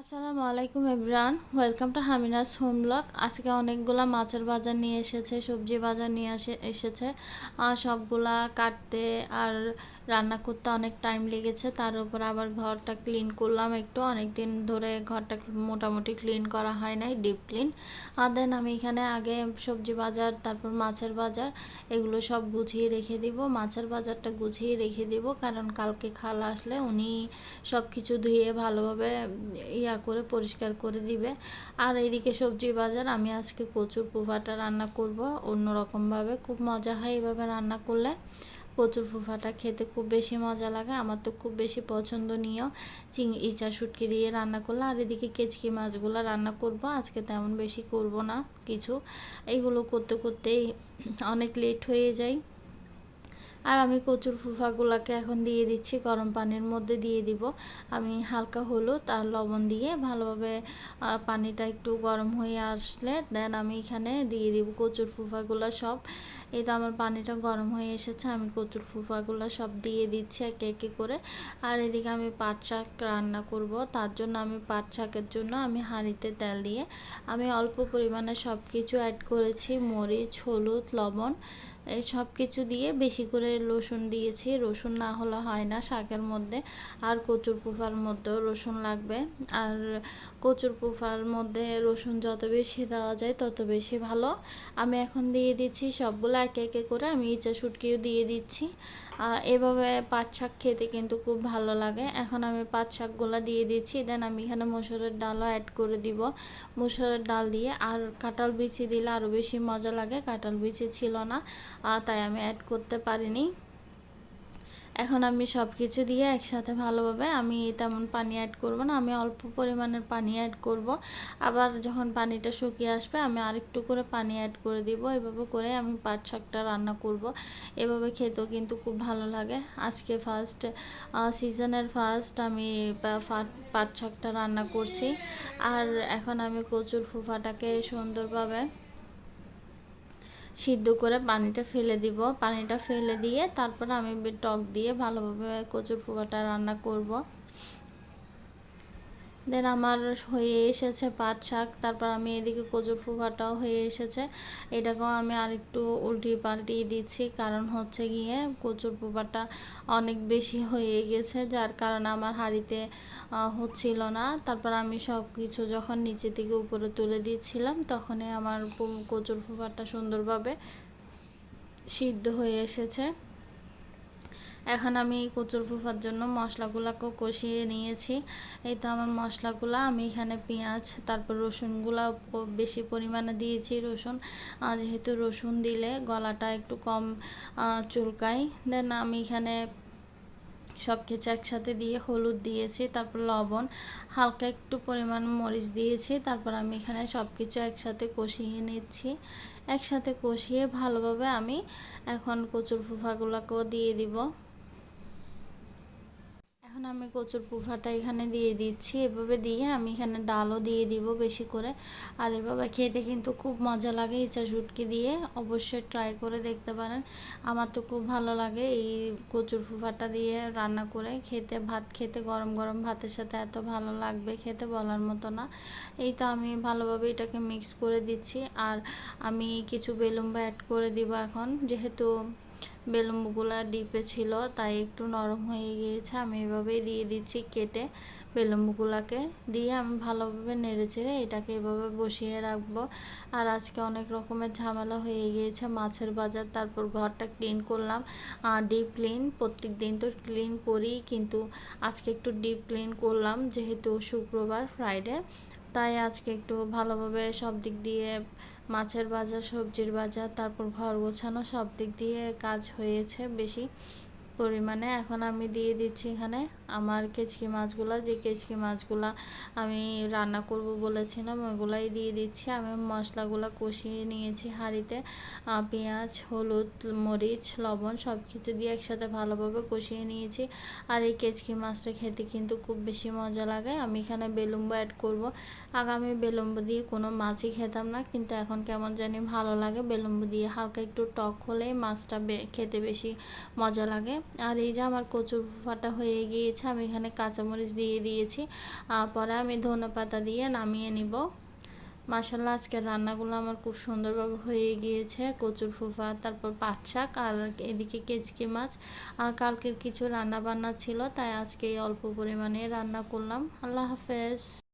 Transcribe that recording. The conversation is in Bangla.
আসসালামু আলাইকুম everyone welcome to Hamina's home blog. আজকে অনেকগুলা মাছের বাজার নিয়ে এসেছে, সবজি বাজার নিয়ে আসে, এসেছে। আর সবগুলা কাটতে আর রান্না করতে অনেক টাইম লেগেছে। তার উপর আবার ঘরটা ক্লিন করলাম একটু। অনেক দিন ধরে ঘরটা মোটামুটি ক্লিন করা হয় নাই ডিপ ক্লিন আর দেন আমি এখানে আগে সবজি বাজার, তারপর মাছের বাজার, এগুলো সব গুছিয়ে রেখে দিব। মাছের বাজারটা গুছিয়ে রেখে দিব, কারণ কালকে খালা আসলে উনি সব কিছু ধুয়ে ভালোভাবে ইয়া করে, পরিষ্কার করে দিবে। আর এইদিকে সবজি বাজার, আমি আজকে কচুর পোফাটা রান্না করব। অন্যরকমভাবে খুব মজা হয় এইভাবে রান্না করলে। কচুর ফুফাটা খেতে খুব বেশি মজা লাগে, আমার তো খুব বেশি পছন্দনীয়। চিং ইচা শুটকি দিয়ে রান্না করলে। আর এদিকে কেচকি মাছগুলো রান্না করব, আজকে তেমন বেশি করব না কিছু। এইগুলো করতে করতেই অনেক লেট হয়ে যায়। আর আমি কচুর ফুফাগুলোকে এখন দিয়ে দিচ্ছি, গরম পানির মধ্যে দিয়ে দিব। আমি হালকা হলুদ আর লবণ দিয়ে ভালোভাবে পানিটা একটু গরম হয়ে আসলে দেন আমি এখানে দিয়ে দিব কচুর ফুফাগুলো সব। এই তো আমার পানিটা গরম হয়ে এসেছে, আমি কচুর ফুফাগুলো সব দিয়ে দিচ্ছি একে একে করে। আর এদিকে আমি পাট শাক রান্না করব, তার জন্য আমি পাট শাকের জন্য আমি হাঁড়িতে তেল দিয়ে আমি অল্প পরিমাণে সব কিছু অ্যাড করেছি, মরিচ, হলুদ, লবণ। এই সব কিছু দিয়ে বেশি করে রসুন দিয়েছি। রসুন না হলে হয় না শাকের মধ্যে। আর কচুর পোফার মধ্যেও রসুন লাগবে। আর কচুর পোফার মধ্যে রসুন যত বেশি দেওয়া যায় তত বেশি ভালো। আমি এখন দিয়ে দিচ্ছি সবগুলো একে একে করে। আমি ইচা শুটকিও দিয়ে দিচ্ছি। এভাবে পাট শাক খেতে কিন্তু খুব ভালো লাগে। এখন আমি পাট শাকগুলো দিয়ে দিচ্ছি। দেন আমি এখানে মসুরের ডালও অ্যাড করে দিব। মসুরের ডাল দিয়ে। আর কাঁঠাল বিচি দিলে আরও বেশি মজা লাগে। কাঁঠাল বিচি ছিল না। তাই আমি অ্যাড করতে পারিনি। এখন আমি সব কিছু দিয়ে একসাথে ভালোভাবে আমি তেমন পানি অ্যাড করব না, আমি অল্প পরিমাণের পানি অ্যাড করব। আবার যখন পানিটা শুকিয়ে আসবে, আমি আরেকটু করে পানি অ্যাড করে দিব। এভাবে করে আমি পাট শাকটা রান্না করব। এভাবে খেতেও কিন্তু খুব ভালো লাগে। আজকে ফার্স্ট সিজনের ফার্স্ট আমি পাট শাকটা রান্না করছি। আর এখন আমি কচুর ফুফাটাকে সুন্দরভাবে সিদ্ধ করে পানিটা ফেলে দিব। পানিটা ফেলে দিয়ে তারপর আমি টক দিয়ে ভালোভাবে কচুর পোকাটা রান্না করব। দেন আমার হয়ে এসেছে পাট শাক, তারপর আমি এদিকে কচুর ফুফাটাও হয়ে এসেছে। এটাকেও আমি আরেকটু উল্টিয়ে পাল্টিয়ে দিচ্ছি, কারণ হচ্ছে গিয়ে কচুর ফুফাটা অনেক বেশি হয়ে গেছে, যার কারণে আমার হাঁড়িতে হচ্ছিল না। তারপর আমি সব কিছু যখন নিচে থেকে উপরে তুলে দিচ্ছিলাম, তখনই আমার কচুর ফুফাটা সুন্দরভাবে সিদ্ধ হয়ে এসেছে। এখন আমি কচুর ফুফার জন্য মশলাগুলোকেও কষিয়ে নিয়েছি। এই তো আমার মশলাগুলো, আমি এখানে পেঁয়াজ, তারপর রসুনগুলো বেশি পরিমাণে দিয়েছি রসুন। যেহেতু রসুন দিলে গলাটা একটু কম চুলকায়, দেন আমি এখানে সব কিছু একসাথে দিয়ে হলুদ দিয়েছি, তারপর লবণ, হালকা একটু পরিমাণ মরিচ দিয়েছি, তারপর আমি এখানে সব কিছু একসাথে কষিয়ে নিচ্ছি। একসাথে কষিয়ে ভালোভাবে আমি এখন কচুর ফুফাগুলোকেও দিয়ে দিব। আমি কচুর পুফাটা এখানে দিয়ে দিচ্ছি। এভাবে দিয়ে আমি এখানে ডালও দিয়ে দিব বেশি করে। আর এভাবে খেতে কিন্তু খুব মজা লাগে ইচা শুটকি দিয়ে। অবশ্যই ট্রাই করে দেখতে পারেন। আমার তো খুব ভালো লাগে এই কচুর ফুফাটা দিয়ে রান্না করে। খেতে ভাত, খেতে গরম গরম ভাতের সাথে এত ভালো লাগবে খেতে বলার মতো না। এই তো আমি ভালোভাবে এটাকে মিক্স করে দিচ্ছি। আর আমি কিছু বেলুম্বা অ্যাড করে দিব এখন। যেহেতু বেলুম্বগুলো ডিপে ছিল, তাই একটু নরম হয়ে গিয়েছে। আমি এভাবেই দিয়ে দিচ্ছি কেটে বেলুম্বগুলোকে দিয়ে আমি ভালোভাবে নেড়ে চেড়ে এটাকে এভাবে বসিয়ে রাখব। আর আজকে অনেক রকমের ঝামেলা হয়ে গিয়েছে, মাছের বাজার, তারপর ঘরটা ক্লিন করলাম। ডিপ ক্লিন প্রত্যেক দিন তো ক্লিন করি, কিন্তু আজকে একটু ডিপ ক্লিন করলাম, যেহেতু শুক্রবার ফ্রাইডে তাই আজকে একটু ভালোভাবে সব দিক দিয়ে মাছের বাজার সবজির বাজার তারপর ঘর গোছানো সব দিক দিয়ে কাজ হয়েছে বেশি। পরিমাণে। এখন আমি দিয়ে দিচ্ছি এখানে আমার কেচকি মাছগুলা। যে কেচকি মাছগুলা আমি রান্না করব বলেছিলাম ওইগুলাই দিয়ে দিচ্ছি। আমি মশলাগুলো কষিয়ে নিয়েছি হাঁড়িতে। পেঁয়াজ, হলুদ, মরিচ, লবণ সব কিছু দিয়ে একসাথে ভালোভাবে কষিয়ে নিয়েছি। আর এই কেচকি মাছটা খেতে কিন্তু খুব বেশি মজা লাগে। আমি এখানে বেলুম্ব অ্যাড করব। আগামী বেলুম্ব দিয়ে কোনো মাছই খেতাম না, কিন্তু এখন কেমন জানি ভালো লাগে। বেলুম্ব দিয়ে হালকা একটু টক হলেই মাছটা খেতে বেশি মজা লাগে। আর এই যে আমার কচুর ফাটা হয়ে গিয়েছে, আমি এখানে কাঁচামরিচ দিয়ে দিয়েছি। পরে আমি ধনে পাতা দিয়ে নামিয়ে নিব। মাসাল্লাহ আজকের রান্নাগুলো আমার খুব সুন্দরভাবে হয়ে গিয়েছে, কচুর ফুফা, তারপর পাট শাক আর এদিকে কেচকি মাছ। কালকের কিছু রান্না বান্না ছিল, তাই আজকে অল্প পরিমাণে রান্না করলাম। আল্লাহ হাফেজ।